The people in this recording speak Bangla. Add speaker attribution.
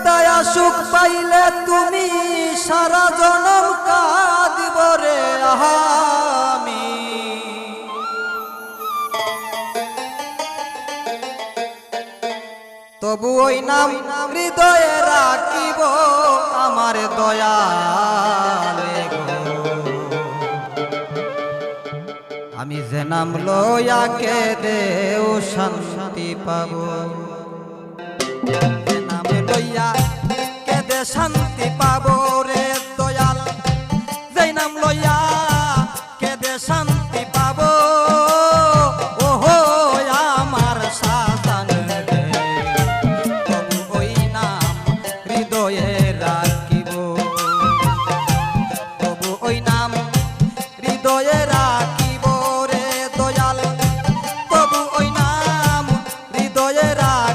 Speaker 1: কাদায়া সুখ পাইলে তুমি সারা জনম কাঁদিব রে আমি তবু ওই নাম হৃদয়ে রাখিব আমার দয়ালে গো। আমি যে নাম লয়াকে দেও শান্তি পাব। শান্তি পাব রে দয়াল। যেই নাম লইয়া কেদে শান্তি পাবো, ওহো, আমার সাতান ওই নাম হৃদয়ে রাখিব। তবু ওই নাম হৃদয়ে রাখিব রে দয়াল। তবু ওই নাম হৃদয়ে রাখ